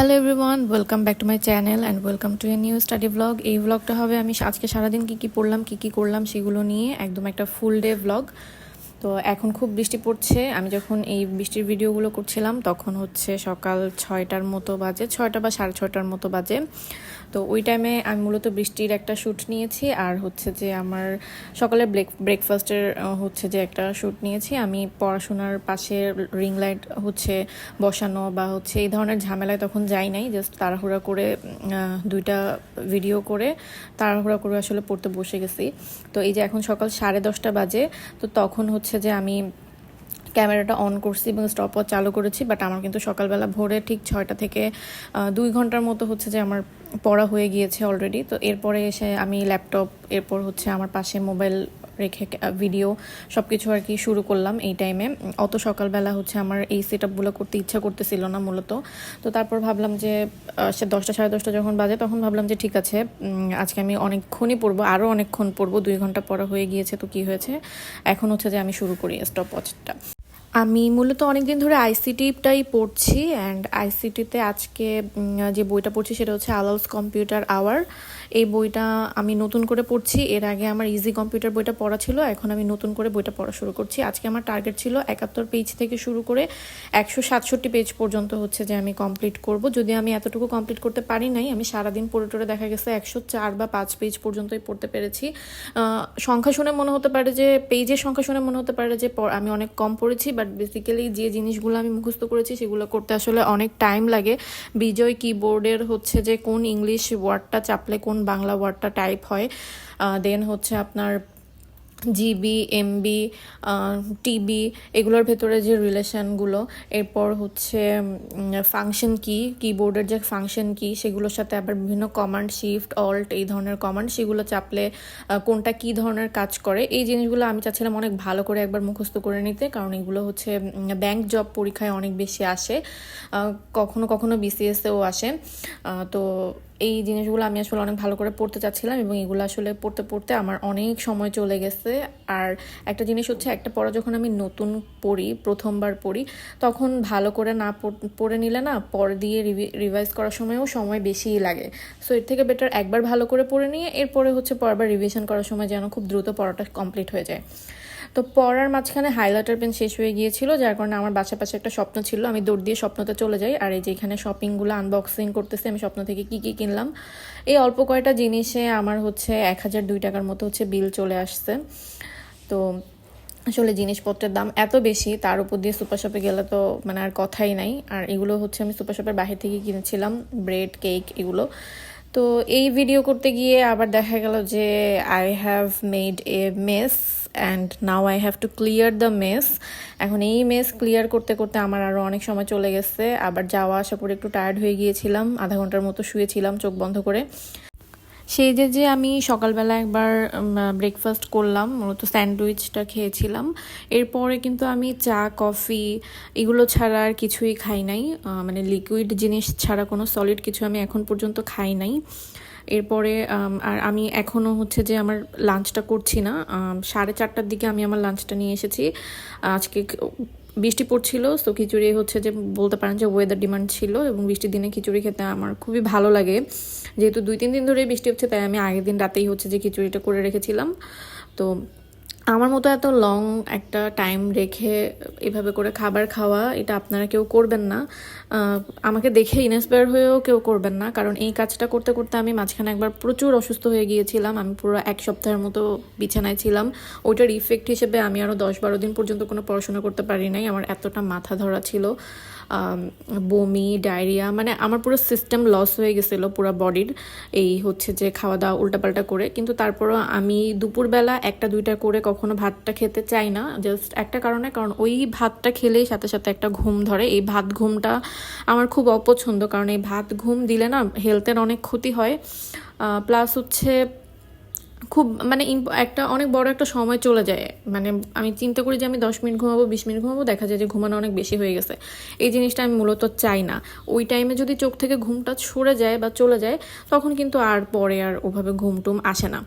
Hello everyone welcome back to my channel and welcome to a new study blog এই ব্লগটা হবে আমি আজকে সারাদিন কী কী পড়লাম, কী কী করলাম, সেগুলো নিয়ে একদম একটা ফুল ডে ব্লগ তো এখন খুব বৃষ্টি পড়ছে। আমি যখন এই বৃষ্টির ভিডিওগুলো করছিলাম, তখন হচ্ছে সকাল ছয়টার মতো বাজে, ছয়টা বা সাড়ে ছয়টার মতো বাজে। তো ওই টাইমে আমি মূলত বৃষ্টির একটা শ্যুট নিয়েছি আর হচ্ছে যে আমার সকালে ব্রেক ব্রেকফাস্টের হচ্ছে যে একটা শ্যুট নিয়েছি। আমি পড়াশোনার পাশে রিং লাইট হচ্ছে বসানো বা হচ্ছে এই ধরনের ঝামেলায় তখন যাই নাই জাস্ট তাড়াহুড়া করে দুইটা ভিডিও করে তাড়াহুড়া করে আসলে পড়তে বসে গেছি। তো এই যে এখন সকাল সাড়ে দশটা বাজে, তো তখন হচ্ছে যে আমি ক্যামেরাটা অন করছি এবং স্টপ চালু করেছি বাট আমার কিন্তু সকালবেলা ভোরে ঠিক ছয়টা থেকে দুই ঘণ্টার মতো হচ্ছে যে আমার পড়া হয়ে গিয়েছে অলরেডি তো এরপরে এসে আমি ল্যাপটপ এরপর হচ্ছে আমার পাশে মোবাইল রেখে ভিডিও সব কিছু আর কি শুরু করলাম এই টাইমে অত সকালবেলা হচ্ছে আমার এই সেট আপগুলো করতে ইচ্ছা করতেছিল না মূলত। তো তারপর ভাবলাম যে সে দশটা সাড়ে দশটা যখন বাজে তখন ভাবলাম যে ঠিক আছে আজকে আমি অনেকক্ষণই পড়ব আরও অনেকক্ষণ পড়ব, দুই ঘণ্টা পড়া হয়ে গিয়েছে তো কি হয়েছে? এখন হচ্ছে যে আমি শুরু করি স্টপ ওয়াচটা আমি মূলত অনেকদিন ধরে আইসিটিটাই পড়ছি অ্যান্ড আইসিটিতে আজকে যে বইটা পড়ছি সেটা হচ্ছে আলাউস কম্পিউটার আওয়ার এই বইটা আমি নতুন করে পড়ছি। এর আগে আমার ইজি কম্পিউটার বইটা পড়া ছিল, এখন আমি নতুন করে বইটা পড়া শুরু করছি। আজকে আমার টার্গেট ছিল একাত্তর পেজ থেকে শুরু করে একশো সাতষট্টি পেজ পর্যন্ত হচ্ছে যে আমি কমপ্লিট করব। যদি আমি এতটুকু কমপ্লিট করতে পারি নাই, আমি সারাদিন পড়ে টড়ে দেখা গেছে একশো চার বা পাঁচ পেজ পর্যন্তই পড়তে পেরেছি। সংখ্যা শুনে মনে হতে পারে যে পেজের সংখ্যা শুনে মনে হতে পারে যে আমি অনেক কম পড়েছি বাট বেসিক্যালি যে জিনিসগুলো আমি মুখস্থ করেছি সেগুলো করতে আসলে অনেক টাইম লাগে। বিজয় কিবোর্ডের হচ্ছে যে কোন ইংলিশ ওয়ার্ডটা চাপলে কোন বাংলা ওয়ার্ডটা টাইপ হয়। দেন হচ্ছে আপনার জিবি, এমবি টিবি এগুলোর ভেতরে যে রিলেশনগুলো এরপর হচ্ছে ফাংশন কি কিবোর্ডের যে ফাংশন কি সেগুলোর সাথে আবার বিভিন্ন কমান্ড শিফট অল্ট এই ধরনের কমান্ড সেগুলো চাপলে কোনটা কি ধরনের কাজ করে, এই জিনিসগুলো আমি চাচ্ছিলাম অনেক ভালো করে একবার মুখস্থ করে নিতে, কারণ এগুলো হচ্ছে ব্যাংক জব পরীক্ষায় অনেক বেশি আসে কখনো কখনো বিসিএসেও আসে তো এই জিনিসগুলো আমি আসলে অনেক ভালো করে পড়তে চাচ্ছিলাম এবং এগুলো আসলে পড়তে পড়তে আমার অনেক সময় চলে গেছে। আর একটা জিনিস হচ্ছে, একটা পড়া যখন আমি নতুন পড়ি, প্রথমবার পড়ি, তখন ভালো করে না পড়- নিলে না, পর দিয়ে রিভাইজ করার সময়ও সময় বেশিই লাগে। সো এর থেকে বেটার একবার ভালো করে পড়ে নিয়ে, এরপরে হচ্ছে পরবার রিভিশন করার সময় যেন খুব দ্রুত পড়াটা কমপ্লিট হয়ে যায়। তো পড়ার মাঝখানে হাইলাইটার পেন শেষ হয়ে গিয়েছিল, যার কারণে আমার বাসা পাশে একটা স্বপ্ন ছিল। আমি দৌড় দিয়ে স্বপ্নতে চলে যাই, আর এই যে এখানে শপিংগুলো আনবক্সিং করতেছি, আমি স্বপ্ন থেকে কি কি কিনলাম। এই অল্প কয়টা জিনিসে আমার হচ্ছে এক হাজার দুই টাকার মতো হচ্ছে বিল চলে আসছে। তো আসলে জিনিসপত্রের দাম এত বেশি, তার উপর দিয়ে সুপার শপে গেলে তো মানে আর কথাই নাই। আর এগুলো হচ্ছে আমি সুপার শপের বাহির থেকে কিনেছিলাম ব্রেড কেক এগুলো। তো এই ভিডিও করতে গিয়ে আবার দেখা গেল যে I have made a mess and now I have to clear the mess এখন এই মেস ক্লিয়ার করতে করতে আমার আরও অনেক সময় চলে গেছে। আবার যাওয়া আসা করে একটু টায়ার্ড হয়ে গিয়েছিলাম। আধা ঘণ্টার মতো শুয়েছিলাম চোখ বন্ধ করে। সেই যে যে আমি সকালবেলা একবার ব্রেকফাস্ট করলাম, মূলত স্যান্ডউইচটা খেয়েছিলাম। এরপরে কিন্তু আমি চা, কফি এগুলো ছাড়া আর কিছুই খাই নাই। মানে লিকুইড জিনিস ছাড়া কোনো সলিড কিছু আমি এখন পর্যন্ত খাই নাই। এরপরে আর আমি এখনও হচ্ছে যে আমার লাঞ্চটা করছি না। সাড়ে চারটার দিকে আমি আমার লাঞ্চটা নিয়ে এসেছি। আজকে বৃষ্টি পড়ছিল, তো খিচুড়ি হচ্ছে যে বলতে পারেন যে ওয়েদার ডিমান্ড ছিল এবং বৃষ্টির দিনে খিচুড়ি খেতে আমার খুবই ভালো লাগে। যেহেতু দুই, তিন দিন ধরে বৃষ্টি হচ্ছে, তাই আমি আগের দিন রাতেই হচ্ছে যে খিচুড়িটা করে রেখেছিলাম। তো আমার মতো এত লং একটা টাইম রেখে এভাবে করে খাবার খাওয়া, এটা আপনারা কেউ করবেন না। আমাকে দেখে ইন্সপায়ার হয়েও কেউ করবেন না, কারণ এই কাজটা করতে করতে আমি মাঝখানে একবার প্রচুর অসুস্থ হয়ে গিয়েছিলাম, আমি পুরো এক সপ্তাহের মতো বিছানায় ছিলাম। ওইটার ইফেক্ট হিসেবে আমি আরও দশ বারো দিন পর্যন্ত কোনো পড়াশোনা করতে পারি নাই, আমার এতটা মাথা ধরা ছিল। বমি, ডায়রিয়া মানে আমার পুরো সিস্টেম লস হয়ে গেছিল পুরো বডির এই হচ্ছে যে খাওয়া দাওয়া উল্টাপাল্টা করে। কিন্তু তারপরও আমি দুপুরবেলা একটা, দুইটা করে কখনো ভাতটা খেতে চাই না। জাস্ট একটা কারণে, কারণ ওই ভাতটা খেলেই সাথে সাথে একটা ঘুম ধরে। এই ভাত ঘুমটা আমার খুব অপছন্দ, কারণ এই ভাত ঘুম দিলে না হেলথের অনেক ক্ষতি হয়। প্লাস হচ্ছে খুব মানে একটা অনেক বড় একটা সময় চলে যায়। মানে আমি চিন্তা করি যে আমি দশ মিনিট ঘুমাবো, বিশ মিনিট ঘুমাবো, দেখা যায় যে ঘুমানো অনেক বেশি হয়ে গেছে। এই জিনিসটা আমি মূলত চাই না। ওই টাইমে যদি চোখ থেকে ঘুমটা সরে যায় বা চলে যায়, তখন কিন্তু আর পরে আর ওভাবে ঘুম টুম আসে না।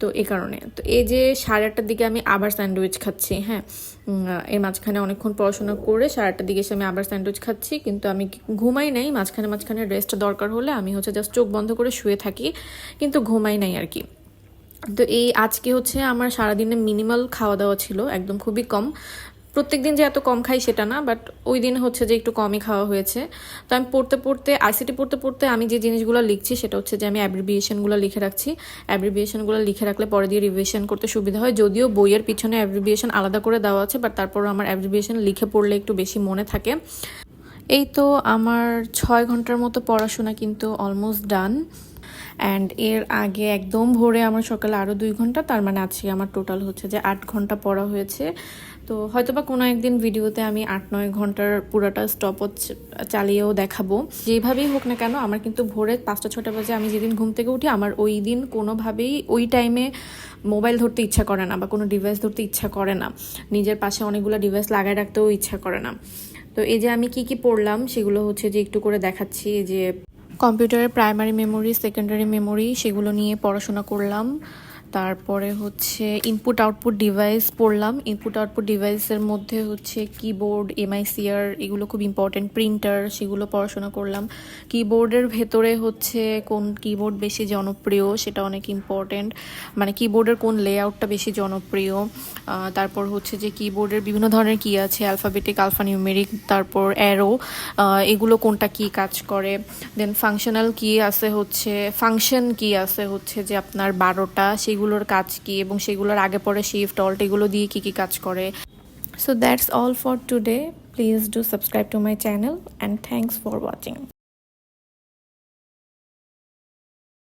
তো এই কারণে। তো এই যে সাড়ে আটটার দিকে আমি আবার স্যান্ডউইচ খাচ্ছি হ্যাঁ? এর মাঝখানে অনেকক্ষণ পড়াশোনা করে সাড়ে আটটার দিকে এসে আমি আবার স্যান্ডউইচ খাচ্ছি, কিন্তু আমি ঘুমাই নাই। মাঝখানে মাঝখানে রেস্ট দরকার হলে আমি হচ্ছে জাস্ট চোখ বন্ধ করে শুয়ে থাকি, কিন্তু ঘুমাই নাই আর কি। তো এই আজকে হচ্ছে আমার সারাদিনে মিনিমাল খাওয়া দাওয়া ছিল, একদম খুবই কম। প্রত্যেক দিন যে এত কম খাই সেটা না বাট ওই দিন হচ্ছে যে একটু কমই খাওয়া হয়েছে। তো আমি পড়তে পড়তে আইসিটি পড়তে পড়তে আমি যে জিনিসগুলো লিখছি সেটা হচ্ছে যে আমি অ্যাব্রিভিয়েশনগুলো লিখে রাখছি। অ্যাব্রিভিয়েশনগুলো লিখে রাখলে পরে দিয়ে রিভিশন করতে সুবিধা হয়। যদিও বইয়ের পিছনে অ্যাব্রিভিয়েশন আলাদা করে দেওয়া আছে বাট তারপরও আমার অ্যাব্রিভিয়েশন লিখে পড়লে একটু বেশি মনে থাকে। এই তো আমার ছয় ঘণ্টার মতো পড়াশোনা কিন্তু অলমোস্ট ডান অ্যান্ড এর আগে একদম ভোরে আমার সকালে আরও দুই ঘণ্টা, তার মানে আজকে আমার টোটাল হচ্ছে যে আট ঘণ্টা পড়া হয়েছে। তো হয়তোবা কোনো একদিন ভিডিওতে আমি আট নয় ঘণ্টার পুরাটা স্টপজ চালিয়েও দেখাবো। যেভাবেই হোক না কেন, আমার কিন্তু ভোরে পাঁচটা, ছটা বাজে আমি যেদিন ঘুম থেকে উঠি, আমার ওই দিন কোনোভাবেই ওই টাইমে মোবাইল ধরতে ইচ্ছা করে না বা কোনো ডিভাইস ধরতে ইচ্ছা করে না। নিজের পাশে অনেকগুলো ডিভাইস লাগায় রাখতেও ইচ্ছা করে না। তো এই যে আমি কি কি পড়লাম, সেগুলো হচ্ছে যে একটু করে দেখাচ্ছি যে কম্পিউটারের প্রাইমারি মেমোরি সেকেন্ডারি মেমোরি সেগুলো নিয়ে পড়াশোনা করলাম। তারপরে হচ্ছে ইনপুট আউটপুট ডিভাইস পড়লাম। ইনপুট আউটপুট ডিভাইসের মধ্যে হচ্ছে কিবোর্ড এমআইসিআর এগুলো খুব ইম্পর্টেন্ট প্রিন্টার সেগুলো পড়াশোনা করলাম। কিবোর্ডের ভেতরে হচ্ছে কোন কিবোর্ড বেশি জনপ্রিয় সেটা অনেক ইম্পর্টেন্ট মানে কিবোর্ডের কোন লেআউটটা বেশি জনপ্রিয়। তারপর হচ্ছে যে কিবোর্ডের বিভিন্ন ধরনের কি আছে? অ্যালফাবেটিক আলফানিউমেরিক তারপর অ্যারো এগুলো কোনটা কি কাজ করে? দেন ফাংশনাল কি আছে হচ্ছে? ফাংশন কি আছে হচ্ছে যে আপনার বারোটা? সেগুলোর কাজ কি এবং সেগুলোর আগে পরে শিফট অল্ট এগুলো দিয়ে কি কি কাজ করে। So that's all for today please do subscribe to my channel and thanks for watching